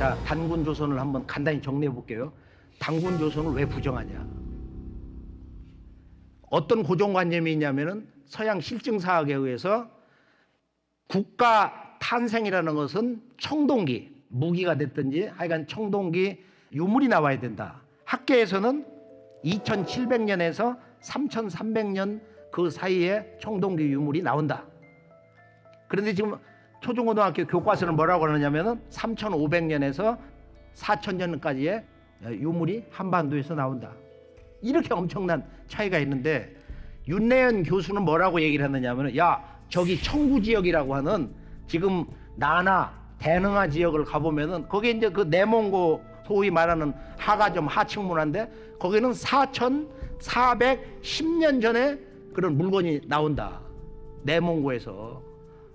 자, 단군 조선을 한번 간단히 정리해 볼게요. 단군 조선을 왜 부정하냐? 어떤 고정관념이 있냐면은 서양 실증사학에 의해서 국가 탄생이라는 것은 청동기, 무기가 됐든지 하여간 청동기 유물이 나와야 된다. 학계에서는 2700년에서 3300년 그 사이에 청동기 유물이 나온다. 그런데 지금 초중고등학교 교과서는 뭐라고 하느냐면은 3500년에서 4000년까지의 유물이 한반도에서 나온다. 이렇게 엄청난 차이가 있는데 윤내연 교수는 뭐라고 얘기를 했느냐면 야 저기 청구 지역이라고 하는 지금 나나 대능하 지역을 가보면은 거기 이제 그 내몽고 소위 말하는 하가점 하층 문화인데 거기는 4410년 전에 그런 물건이 나온다 내몽고에서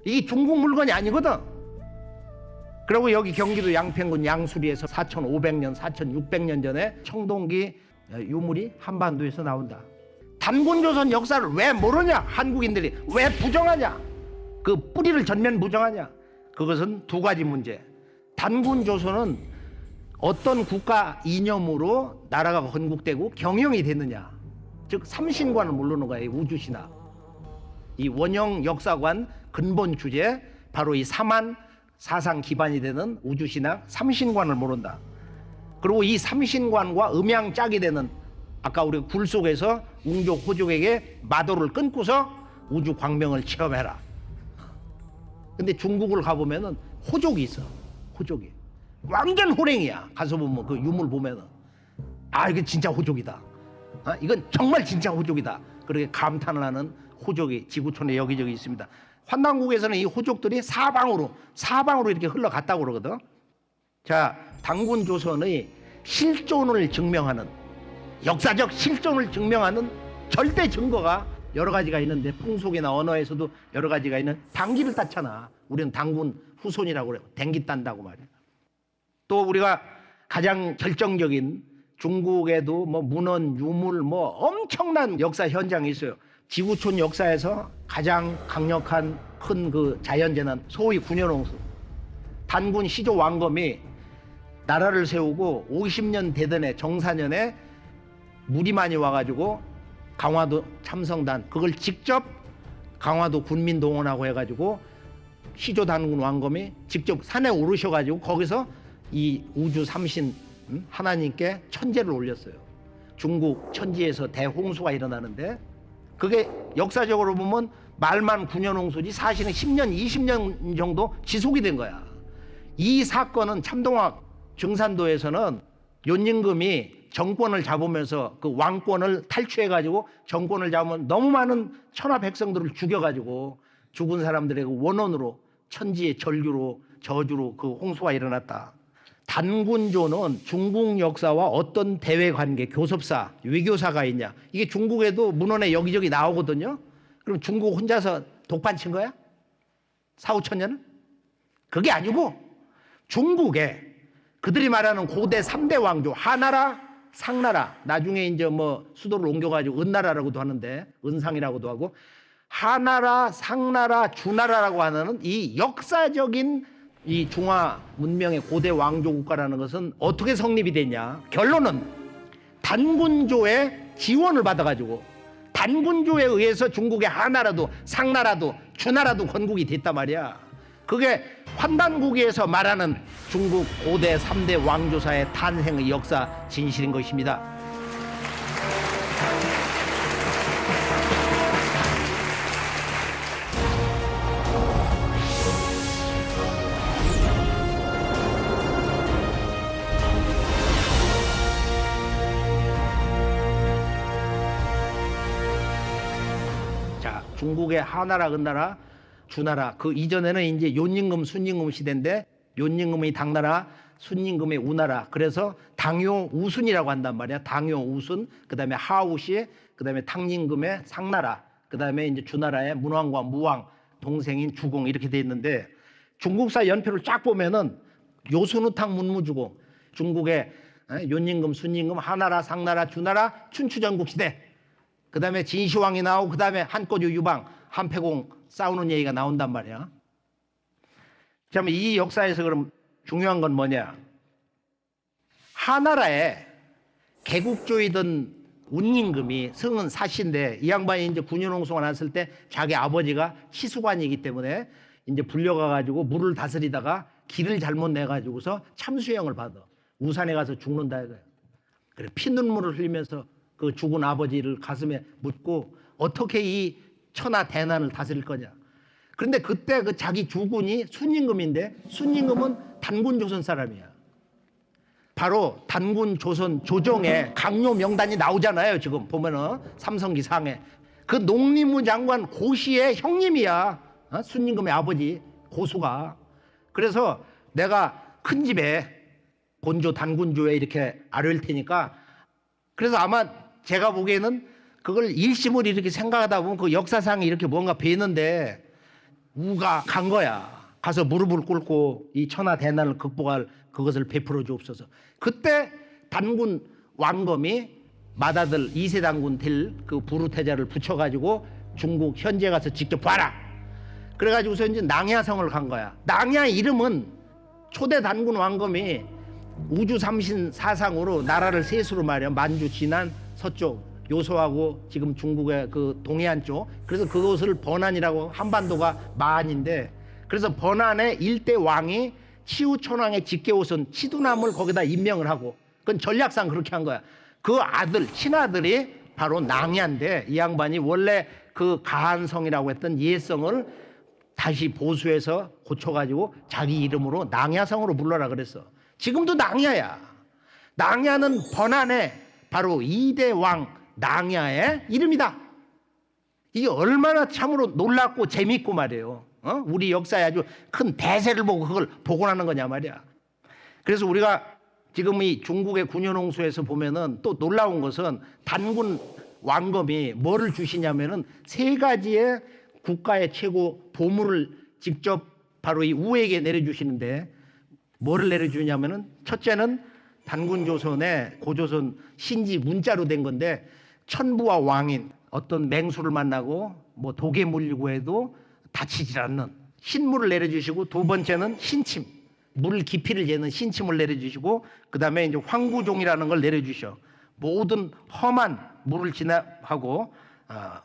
이게 중국 물건이 아니거든. 그리고 여기 경기도 양평군 양수리에서 4500년 4600년 전에 청동기 유물이 한반도에서 나온다. 단군조선 역사를 왜 모르냐? 한국인들이 왜 부정하냐? 그 뿌리를 전면 부정하냐? 그것은 두 가지 문제. 단군조선은 어떤 국가 이념으로 나라가 건국되고 경영이 됐느냐? 즉 삼신관을 모르는 거예요 우주신학 이 원형 역사관 근본 주제 바로 이 삼한 사상 기반이 되는 우주신학 삼신관을 모른다 그리고 이 삼신관과 음양 짝이 되는 아까 우리 굴 속에서 웅족 호족에게 마도를 끊고서 우주 광명을 체험해라. 근데 중국을 가보면은 호족이 있어. 호족이. 완전 호랭이야. 가서 보면 그 유물 보면은 아 이게 진짜 호족이다. 어? 이건 정말 진짜 호족이다. 그렇게 감탄을 하는 호족이 지구촌에 여기저기 있습니다. 환단국에서는 이 호족들이 사방으로 사방으로 이렇게 흘러갔다고 그러거든. 자, 당군 조선의 실존을 증명하는 역사적 실존을 증명하는 절대 증거가 여러 가지가 있는데 풍속이나 언어에서도 여러 가지가 있는 당기를 땄잖아. 우리는 당군 후손이라고 그래요. 댕기 딴다고 말이야. 또 우리가 가장 결정적인 중국에도 뭐 문헌, 유물 뭐 엄청난 역사 현장이 있어요. 지구촌 역사에서 가장 강력한 큰 그 자연재난 소위 군현홍수 단군 시조 왕검이 나라를 세우고 50년 되던 정사년에 물이 많이 와가지고 강화도 참성단 그걸 직접 강화도 군민 동원하고 해가지고 시조 단군 왕검이 직접 산에 오르셔가지고 거기서 이 우주 삼신 음? 하나님께 천재를 올렸어요. 중국 천지에서 대홍수가 일어나는데 그게 역사적으로 보면 말만 9년 홍수지 사실은 10년, 20년 정도 지속이 된 거야. 이 사건은 참동학 증산도에서는 윤임금이 정권을 잡으면서 그 왕권을 탈취해가지고 정권을 잡으면 너무 많은 천하 백성들을 죽여가지고 죽은 사람들의 그 원혼으로 천지의 절규로 저주로 그 홍수가 일어났다. 단군조는 중국 역사와 어떤 대외 관계, 교섭사, 외교사가 있냐. 이게 중국에도 문헌에 여기저기 나오거든요. 그럼 중국 혼자서 독판 친 거야? 4, 5천 년을? 그게 아니고 중국에 그들이 말하는 고대 3대 왕조, 하나라, 상나라, 나중에 이제 뭐 수도를 옮겨가지고 은나라라고도 하는데, 은상이라고도 하고, 하나라, 상나라, 주나라라고 하는 이 역사적인 이 중화 문명의 고대 왕조 국가라는 것은 어떻게 성립이 됐냐? 결론은 단군조의 지원을 받아가지고 단군조에 의해서 중국의 하나라도 상나라도 주나라도 건국이 됐단 말이야. 그게 환단국에서 말하는 중국 고대 3대 왕조사의 탄생의 역사 진실인 것입니다. 중국의 하나라, 은나라, 주나라 그 이전에는 이제 요임금, 순임금 시대인데 요임금의 당나라, 순임금의 우나라. 그래서 당요 우순이라고 한단 말이야. 당요 우순, 그다음에 하우시, 그다음에 탕임금의 상나라, 그다음에 이제 주나라의 문왕과 무왕 동생인 주공 이렇게 돼 있는데 중국사 연표를 쫙 보면은 요순우탕 문무주공 중국의 에, 요임금, 순임금, 하나라, 상나라, 주나라, 춘추전국 시대. 그 다음에 진시황이 나오고 그 다음에 한꼬주 유방, 한패공 싸우는 얘기가 나온단 말이야. 그러면 이 역사에서 그럼 중요한 건 뭐냐? 하나라에 개국조이던 운임금이 성은 사시인데 이 양반이 이제 군인홍수가 났을 때 자기 아버지가 치수관이기 때문에 이제 불려가 가지고 물을 다스리다가 길을 잘못 내 가지고서 참수형을 받아 우산에 가서 죽는다 이거예요. 그래 피눈물을 흘리면서 그 죽은 아버지를 가슴에 묻고 어떻게 이 천하 대난을 다스릴 거냐. 그런데 그때 그 자기 주군이 순임금인데 순임금은 단군 조선 사람이야. 바로 단군 조선 조정에 강요 명단이 나오잖아요. 지금 보면은 삼성기 상에 그 농림부 장관 고시의 형님이야. 어? 순임금의 아버지 고수가. 그래서 내가 큰 집에 본조 단군조에 이렇게 아뢰일 테니까 그래서 아마 제가 보기에는 그걸 일심을 이렇게 생각하다 보면 그 역사상에 이렇게 뭔가 배는데 우가 간 거야. 가서 무릎을 꿇고 이 천하 대난을 극복할 그것을 베풀어 주옵소서. 그때 단군 왕검이 맏아들 이세 단군 될 그 부르태자를 붙여가지고 중국 현지에 가서 직접 봐라. 그래가지고서 이제 낭야성을 간 거야. 낭야 이름은 초대 단군 왕검이 우주 삼신 사상으로 나라를 셋으로 말이야. 만주, 진안, 서쪽 요소하고 지금 중국의 그 동해안 쪽. 그래서 그것을 번안이라고 한반도가 만인데 그래서 번안의 일대 왕이 치우천왕의 직계호선 치두남을 거기다 임명을 하고 그건 전략상 그렇게 한 거야. 그 아들 친아들이 바로 낭야인데 이 양반이 원래 그 가한성이라고 했던 예성을 다시 보수해서 고쳐가지고 자기 이름으로 낭야성으로 불러라 그랬어. 지금도 낭야야. 낭야는 번안의 바로 이대 왕 낭야의 이름이다. 이게 얼마나 참으로 놀랍고 재밌고 말이에요. 어? 우리 역사에 아주 큰 대세를 보고 그걸 복원하는 거냐 말이야. 그래서 우리가 지금 이 중국의 군현홍수에서 보면은 또 놀라운 것은 단군 왕검이 뭐를 주시냐면은 세 가지의 국가의 최고 보물을 직접 바로 이 우에게 내려주시는데 뭐를 내려주냐면은 첫째는 단군 조선의 고조선 신지 문자로 된 건데 천부와 왕인 어떤 맹수를 만나고 뭐 독에 물리고 해도 다치질 않는 신물을 내려주시고 두 번째는 신침 물 깊이를 재는 신침을 내려주시고 그 다음에 이제 황구종이라는 걸 내려주셔. 모든 험한 물을 진압하고 아,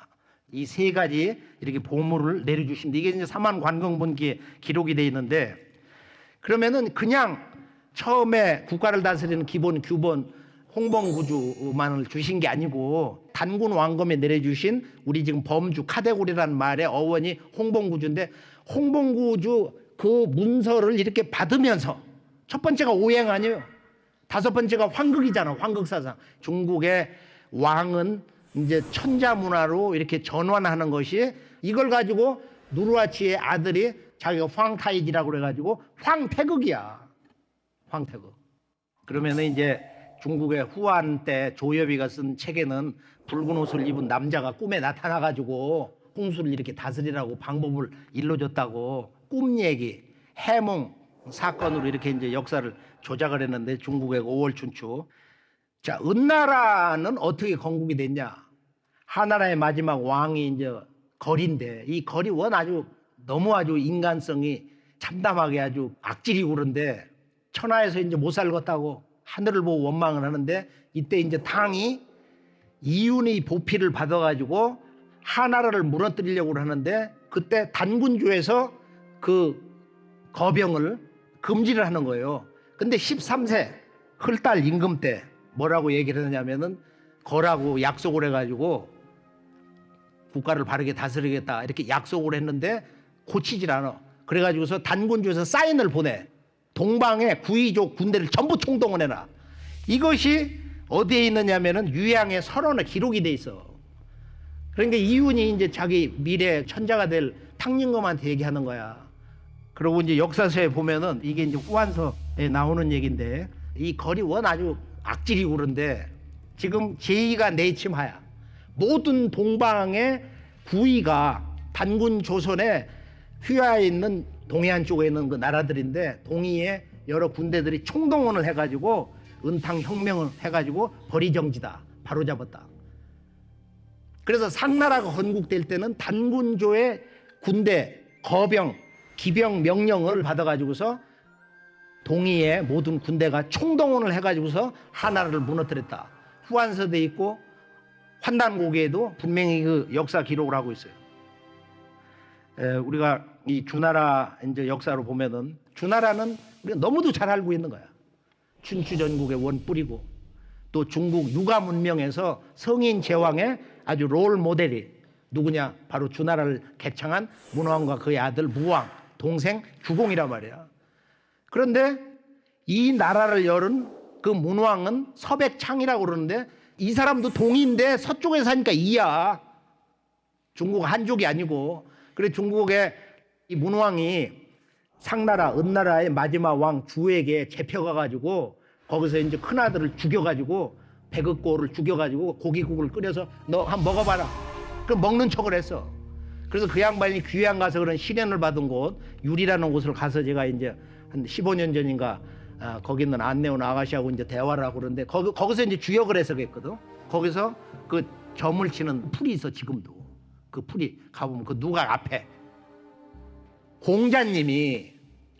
이세 가지 이렇게 보물을 내려주신데 이게 이제 사만 관공본기에 기록이 돼 있는데 그러면은 그냥 처음에 국가를 다스리는 기본 규본 홍범구주만을 주신 게 아니고 단군 왕검에 내려주신 우리 지금 범주 카데고리라는 말의 어원이 홍범구주인데 홍범구주 그 문서를 이렇게 받으면서 첫 번째가 오행 아니에요. 다섯 번째가 황극이잖아. 황극 사상. 중국의 왕은 이제 천자 문화로 이렇게 전환하는 것이 이걸 가지고 누르하치의 아들이 자기가 황타이지라고 그래가지고 황태극이야. 황태극. 그러면은 이제 중국의 후한 때 조엽이가 쓴 책에는 붉은 옷을 입은 남자가 꿈에 나타나가지고 홍수를 이렇게 다스리라고 방법을 일러줬다고 꿈 얘기, 해몽 사건으로 이렇게 이제 역사를 조작을 했는데 중국의 5월 춘추. 자, 은나라는 어떻게 건국이 됐냐? 하나라의 마지막 왕이 이제 거리인데 이 거리 원 아주 너무 아주 인간성이 참담하게 아주 악질이 그런데 천하에서 이제 못 살겠다고 하늘을 보고 원망을 하는데 이때 이제 당이 이윤의 보피를 받아가지고 하나라를 무너뜨리려고 하는데 그때 단군주에서 그 거병을 금지를 하는 거예요. 근데 13세 흘달 임금 때 뭐라고 얘기를 하냐면은 거라고 약속을 해가지고 국가를 바르게 다스리겠다 이렇게 약속을 했는데 고치질 않아. 그래가지고서 단군주에서 사인을 보내. 동방의 구이족 군대를 전부 총동원해라. 이것이 어디에 있느냐면은 유양의 설원에 기록이 돼 있어. 그러니까 이윤이 이제 자기 미래 천자가 될 탕lin검한테 얘기하는 거야. 그리고 이제 역사서에 보면은 이게 이제 후한서에 나오는 얘기인데 이 거리 원 아주 악질이 그런데 지금 제2가 내침하야. 모든 동방의 구이가 단군 조선에 휘하에 있는 동해안 쪽에 있는 그 나라들인데 동의에 여러 군대들이 총동원을 해가지고 은탕 혁명을 해가지고 벌이정지다 바로 잡았다. 그래서 상나라가 건국될 때는 단군조의 군대 거병 기병 명령을 받아가지고서 동의의 모든 군대가 총동원을 해가지고서 하나를 무너뜨렸다. 후한서대에 있고 환단고개에도 분명히 그 역사 기록을 하고 있어요. 에, 우리가 이 주나라 이제 역사로 보면은 주나라는 우리가 너무도 잘 알고 있는 거야. 춘추 전국의 원뿌리고 또 중국 유가 문명에서 성인 제왕의 아주 롤 모델이 누구냐? 바로 주나라를 개창한 문왕과 그의 아들 무왕, 동생 주공이란 말이야. 그런데 이 나라를 열은 그 문왕은 서백창이라고 그러는데 이 사람도 동인데 서쪽에 사니까 이야. 중국 한족이 아니고 그래 중국의 이 문왕이 상나라 은나라의 마지막 왕 주에게 잡혀가 가지고 거기서 이제 큰 아들을 죽여 가지고 백읍고를 죽여 가지고 고기국을 끓여서 너한번 먹어봐라. 그럼 먹는 척을 했어. 그래서 그 양반이 귀양 가서 그런 시련을 받은 곳 유리라는 곳을 가서 제가 이제 한 15년 전인가 아, 거기 있는 안내원 아가씨하고 이제 대화를 하고 그러는데 거기, 거기서 이제 주역을 해서 그랬거든. 거기서 그 점을 치는 풀이 있어 지금도. 그 풀이 가보면 그 누가 앞에 공자님이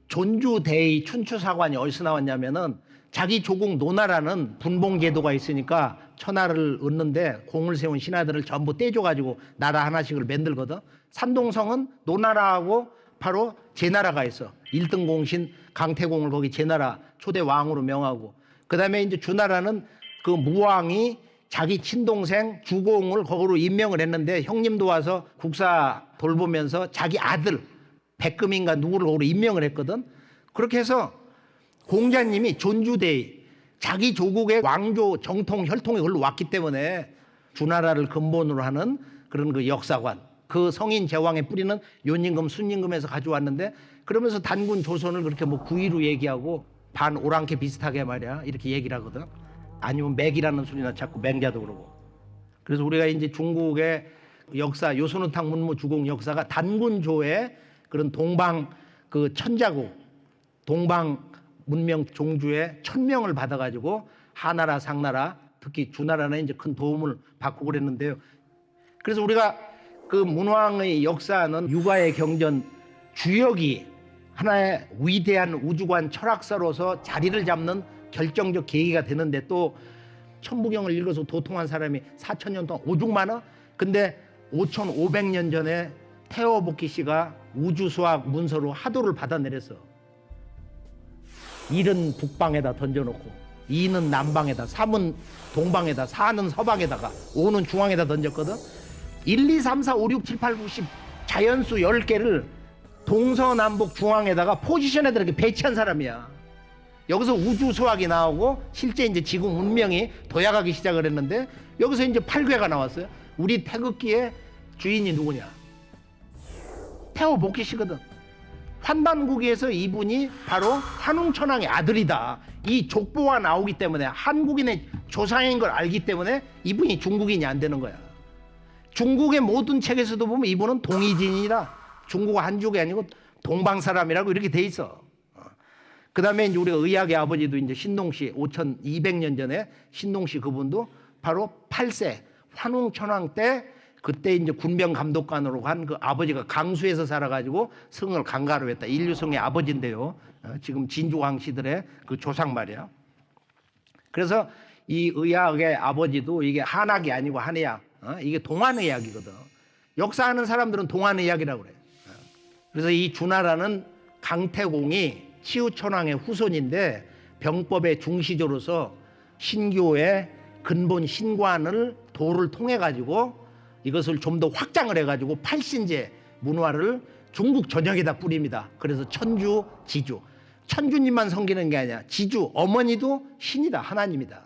존주대의 춘추사관이 어디서 나왔냐면은 자기 조국 노나라는 분봉제도가 있으니까 천하를 얻는데 공을 세운 신하들을 전부 떼줘가지고 나라 하나씩을 만들거든. 산동성은 노나라하고 바로 제나라가 있어. 일등 공신 강태공을 거기 제나라 초대 왕으로 명하고 그 다음에 이제 주나라는 그 무왕이 자기 친동생 주공을 거기로 임명을 했는데 형님도 와서 국사 돌보면서 자기 아들 백금인가 누구를 거기로 임명을 했거든. 그렇게 해서 공자님이 존주대의 자기 조국의 왕조 정통 혈통이 걸로 왔기 때문에 주나라를 근본으로 하는 그런 그 역사관 그 성인 제왕의 뿌리는 요임금 순임금에서 가져왔는데 그러면서 단군 조선을 그렇게 뭐 구이로 얘기하고 반 오랑캐 비슷하게 말이야 이렇게 얘기를 하거든 아니면 맥이라는 소리나 자꾸 맹자도 그러고 그래서 우리가 이제 중국의 역사 요소누탕 문무 주공 역사가 단군조의 그런 동방 그 천자국 동방 문명 종주의 천명을 받아가지고 하나라 상나라 특히 주나라는 이제 큰 도움을 받고 그랬는데요. 그래서 우리가 그 문왕의 역사는 육아의 경전 주역이 하나의 위대한 우주관 철학사로서 자리를 잡는 결정적 계기가 되는데 또 천부경을 읽어서 도통한 사람이 4천 년 동안 오죽 많아? 근데 5,500년 전에 태어복기 씨가 우주수학 문서로 하도를 받아내렸어. 일은 북방에다 던져놓고 이는 남방에다 삼은 동방에다 사는 서방에다가 오는 중앙에다 던졌거든 1, 2, 3, 4, 5, 6, 7, 8, 9, 10 자연수 10개를 동서남북 중앙에다가 포지션에다 이렇게 배치한 사람이야 여기서 우주 수학이 나오고 실제 이제 지구 문명이 도약하기 시작을 했는데 여기서 이제 8괴가 나왔어요 우리 태극기의 주인이 누구냐 태호 복희 씨거든 환단국에서 이분이 바로 한웅천왕의 아들이다. 이 족보가 나오기 때문에 한국인의 조상인 걸 알기 때문에 이분이 중국인이 안 되는 거야. 중국의 모든 책에서도 보면 이분은 동이진이다. 중국 한족이 아니고 동방 사람이라고 이렇게 돼 있어. 그 다음에 이제 우리가 의학의 아버지도 이제 신동씨 5,200년 전에 신동씨 그분도 바로 8세 환웅천왕 때 그때 이제 군병 감독관으로 간 그 아버지가 강수에서 살아가지고 성을 강가로 했다. 인류성의 아버지인데요. 어, 지금 진주왕 씨들의 그 조상 말이야. 그래서 이 의학의 아버지도 이게 한학이 아니고 한의학. 어? 이게 동안의학이거든. 역사하는 사람들은 동안의학이라고 그래. 어. 그래서 이 주나라는 강태공이 치우천왕의 후손인데 병법의 중시조로서 신교의 근본 신관을 도를 통해 가지고 이것을 좀 더 확장을 해 가지고 팔신제 문화를 중국 전역에다 뿌립니다. 그래서 천주, 지주. 천주님만 섬기는 게 아니야. 지주, 어머니도 신이다. 하나님이다.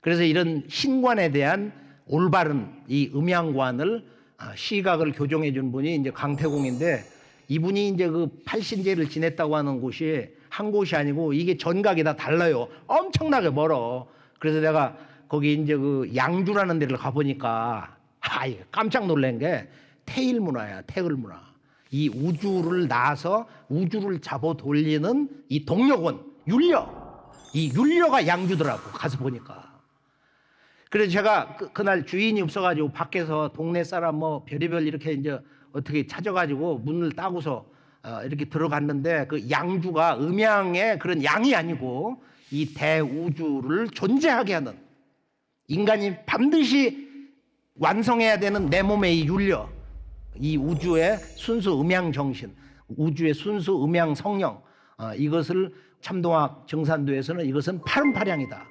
그래서 이런 신관에 대한 올바른 이 음양관을 아, 시각을 교정해 준 분이 이제 강태공인데 이분이 이제 그 팔신제를 지냈다고 하는 곳이 한 곳이 아니고 이게 전각이 다 달라요. 엄청나게 멀어. 그래서 내가 거기 이제 그 양주라는 데를 가보니까 아, 이거 깜짝 놀란 게 태일 문화야, 태을 문화. 이 우주를 낳아서 우주를 잡아 돌리는 이 동력원, 윤려. 이 윤려가 양주더라고, 가서 보니까. 그래서 제가 그, 그날 주인이 없어가지고 밖에서 동네 사람 뭐 별의별 이렇게 이제 어떻게 찾아가지고 문을 따고서 어, 이렇게 들어갔는데 그 양주가 음양의 그런 양이 아니고 이 대우주를 존재하게 하는 인간이 반드시 완성해야 되는 내 몸의 이 윤려, 이 우주의 순수 음양 정신, 우주의 순수 음양 성령, 어, 이것을 참동학 정산도에서는 이것은 파름파량이다.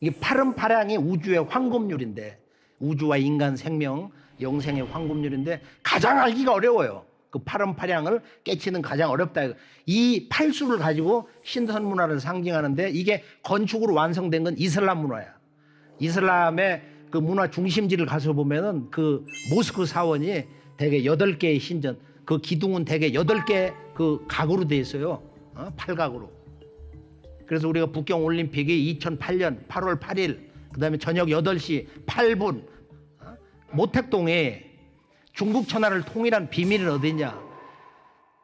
이게 파름파량이 우주의 황금률인데 우주와 인간 생명, 영생의 황금률인데 가장 알기가 어려워요. 그 파름파량을 깨치는 가장 어렵다. 이 팔수를 가지고 신선 문화를 상징하는데 이게 건축으로 완성된 건 이슬람 문화야. 이슬람의 그 문화 중심지를 가서 보면은 그 모스크 사원이 대개 여덟 개의 신전, 그 기둥은 대개 여덟 개 그 각으로 돼 있어요. 어? 팔각으로. 그래서 우리가 북경 올림픽이 2008년 8월 8일, 그다음에 저녁 8시 8분 어? 모택동에 중국 천하를 통일한 비밀은 어디냐?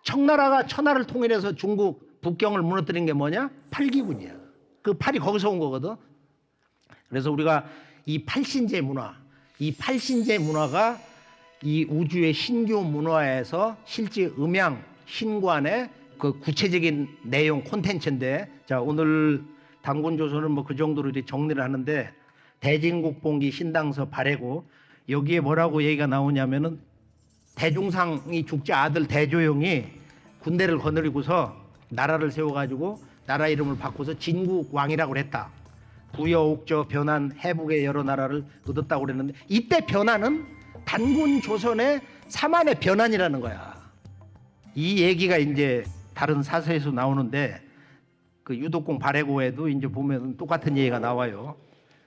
청나라가 천하를 통일해서 중국 북경을 무너뜨린 게 뭐냐? 팔기군이야. 그 팔이 거기서 온 거거든. 그래서 우리가 이 팔신제 문화, 이 팔신제 문화가 이 우주의 신규 문화에서 실제 음양 신관의 그 구체적인 내용 콘텐츠인데 자 오늘 당군 조선은 뭐 그 정도로 이렇게 정리를 하는데 대진국봉기 신당서 발해고 여기에 뭐라고 얘기가 나오냐면은 대중상이 죽자 아들 대조영이 군대를 거느리고서 나라를 세워가지고 나라 이름을 바꿔서 진국 왕이라고 그랬다. 부여 옥저 변한 해북의 여러 나라를 얻었다고 그랬는데 이때 변화는 단군 조선의 사만의 변환이라는 거야. 이 얘기가 이제 다른 사서에서 나오는데 그 유독공 발해고에도 이제 보면 똑같은 얘기가 나와요.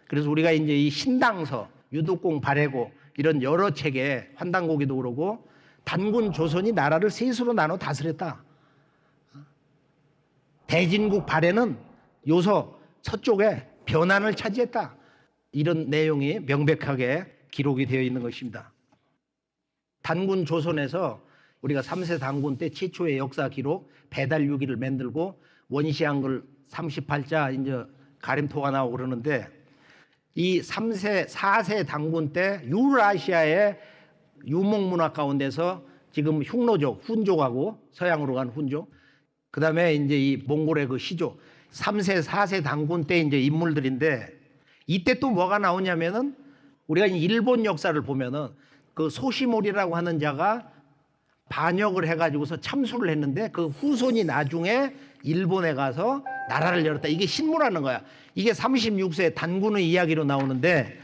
그래서 우리가 이제 이 신당서, 유독공 발해고 이런 여러 책에 환단고기도 그러고 단군 조선이 나라를 셋으로 나눠 다스렸다. 대진국 발해는 요서 서쪽에 변환을 차지했다. 이런 내용이 명백하게 기록이 되어 있는 것입니다. 단군 조선에서 우리가 3세 단군 때 최초의 역사 기록 배달 유기를 만들고 원시 한글 38자 이제 가림토가 나오고 그러는데 이 3세 4세 단군 때 유라시아의 유목 문화 가운데서 지금 흉노족 훈족하고 서양으로 간 훈족 그 다음에 이제 이 몽골의 그 시족 3세 4세 단군 때 이제 인물들인데 이때 또 뭐가 나오냐면은 우리가 이 일본 역사를 보면은 그 소시모리라고 하는 자가 반역을 해가지고서 참수를 했는데 그 후손이 나중에 일본에 가서 나라를 열었다. 이게 신무라는 거야. 이게 36세 단군의 이야기로 나오는데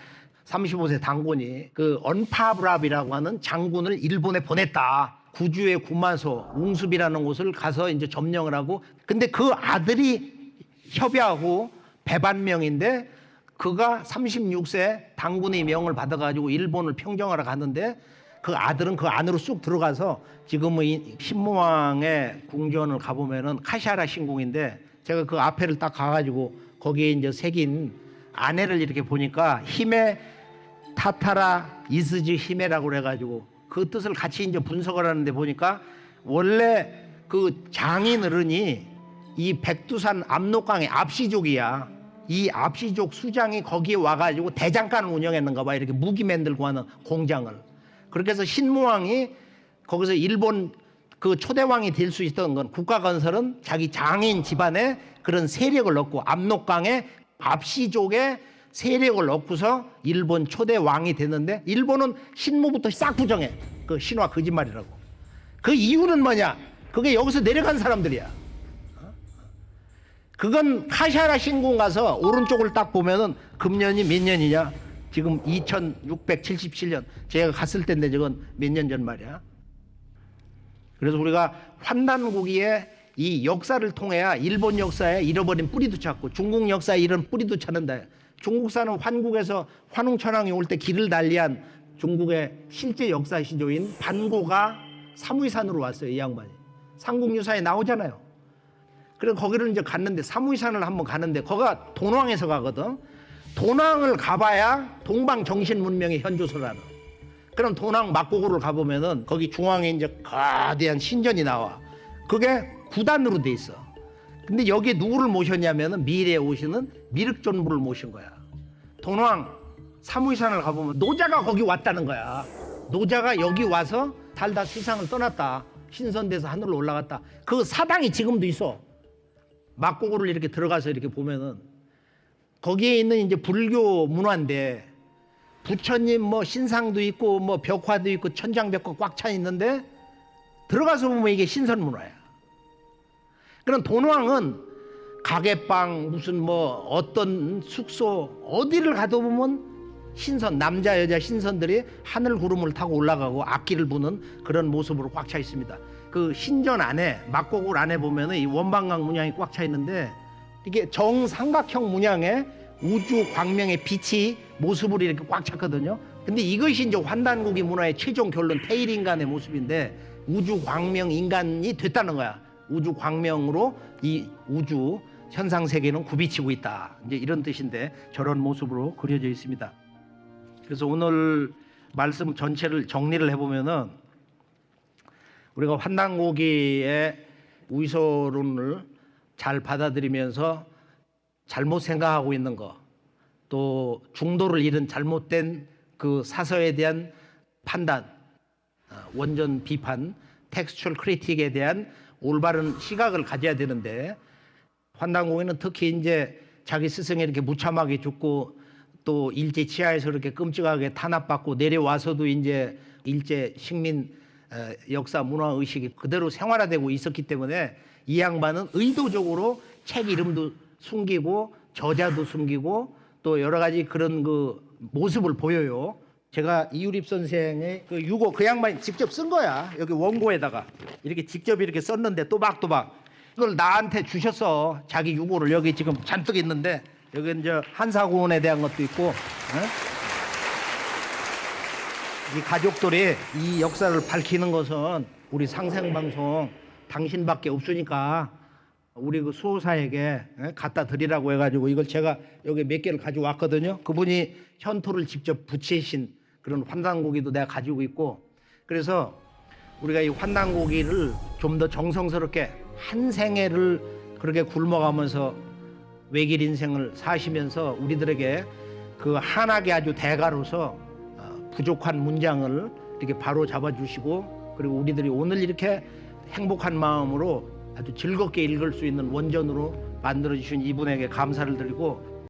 35세 단군이 그 언파브랍이라고 하는 장군을 일본에 보냈다. 구주의 구마소 웅습이라는 곳을 가서 이제 점령을 하고 근데 그 아들이 협야후 배반명인데 그가 36세 당군의 명을 받아가지고 일본을 평정하러 갔는데 그 아들은 그 안으로 쑥 들어가서 지금은 이 신무왕의 궁전을 가보면은 카시하라 신궁인데 제가 그 앞에를 딱 가가지고 거기에 이제 새긴 아내를 이렇게 보니까 힘의 타타라 이스즈 힘에라고 그래가지고 그 뜻을 같이 이제 분석을 하는데 보니까 원래 그 장인 어른이 이 백두산 압록강의 압시족이야. 이 압시족 수장이 거기에 와가지고 대장간을 운영했는가 봐. 이렇게 무기 만들고 하는 공장을. 그렇게 해서 신무왕이 거기서 일본 그 초대왕이 될 수 있던 건 국가 건설은 자기 장인 집안에 그런 세력을 넣고 압록강에 압시족의 세력을 넣고서 일본 초대 왕이 됐는데 일본은 신무부터 싹 부정해. 그 신화 거짓말이라고. 그 이유는 뭐냐? 그게 여기서 내려간 사람들이야. 그건 카샤라 신궁 가서 오른쪽을 딱 보면은 금년이 몇 년이냐? 지금 2677년. 제가 갔을 때인데 저건 몇 년 전 말이야. 그래서 우리가 환단고기에 이 역사를 통해야 일본 역사에 잃어버린 뿌리도 찾고 중국 역사에 이런 뿌리도 찾는다. 중국사는 환국에서 환웅천왕이 올 때 길을 달리한 중국의 실제 역사 시조인 반고가 사무이산으로 왔어요. 이 양반이. 삼국유사에 나오잖아요. 그래서 거기를 이제 갔는데 사무이산을 한번 가는데 거가 돈왕에서 가거든. 돈왕을 가봐야 동방 정신 문명의 현주소라는. 그럼 돈왕 막고구를 가보면은 거기 중앙에 이제 거대한 신전이 나와. 그게 구단으로 돼 있어. 근데 여기에 누구를 모셨냐면은 미래에 오시는 미륵존부를 모신 거야. 돈왕 사무이산을 가보면 노자가 거기 왔다는 거야. 노자가 여기 와서 살다 세상을 떠났다. 신선돼서 하늘로 올라갔다. 그 사당이 지금도 있어. 막고구를 이렇게 들어가서 이렇게 보면은 거기에 있는 이제 불교 문화인데 부처님 뭐 신상도 있고 뭐 벽화도 있고 천장 벽화 꽉 차 있는데 들어가서 보면 이게 신선 문화야. 그런 돈왕은 가게방 무슨 뭐 어떤 숙소 어디를 가도 보면 신선 남자 여자 신선들이 하늘 구름을 타고 올라가고 악기를 부는 그런 모습으로 꽉 차 있습니다. 그 신전 안에 막고굴 안에 보면은 이 원방각 문양이 꽉 차 있는데 이게 정삼각형 문양의 우주 광명의 빛이 모습으로 이렇게 꽉 찼거든요. 근데 이것이 이제 환단고기 문화의 최종 결론 테일 인간의 모습인데 우주 광명 인간이 됐다는 거야. 우주 광명으로 이 우주 현상 세계는 굽이치고 있다. 이제 이런 뜻인데 저런 모습으로 그려져 있습니다. 그래서 오늘 말씀 전체를 정리를 해보면은 우리가 환단고기의 우이소론을 잘 받아들이면서 잘못 생각하고 있는 거, 또 중도를 잃은 잘못된 그 사서에 대한 판단, 어, 원전 비판, 텍스츄얼 크리틱에 대한 올바른 시각을 가져야 되는데 환단공에는 특히 이제 자기 스승이 이렇게 무참하게 죽고 또 일제 치하에서 이렇게 끔찍하게 탄압받고 내려와서도 이제 일제 식민 어, 역사 문화 의식이 그대로 생활화되고 있었기 때문에 이 양반은 의도적으로 책 이름도 숨기고 저자도 숨기고 또 여러 가지 그런 그 모습을 보여요. 제가 이유립 선생의 그 유고 그 양반이 직접 쓴 거야. 여기 원고에다가 이렇게 직접 이렇게 썼는데 또박또박 이걸 나한테 주셨어. 자기 유고를 여기 지금 잔뜩 있는데 여기 이제 한사고원에 대한 것도 있고. 어? 이 가족들이 이 역사를 밝히는 것은 우리 상생방송 당신밖에 없으니까 우리 그 수호사에게 예, 갖다 드리라고 해가지고 이걸 제가 여기 몇 개를 가져왔거든요. 그분이 현토를 직접 붙이신 그런 환단고기도 내가 가지고 있고 그래서 우리가 이 환단고기를 좀 더 정성스럽게 한 생애를 그렇게 굶어가면서 외길 인생을 사시면서 우리들에게 그 한학의 아주 대가로서 어, 부족한 문장을 이렇게 바로 잡아주시고 그리고 우리들이 오늘 이렇게 행복한 마음으로 아주 즐겁게 읽을 수 있는 원전으로 만들어 주신 이분에게 감사를 드리고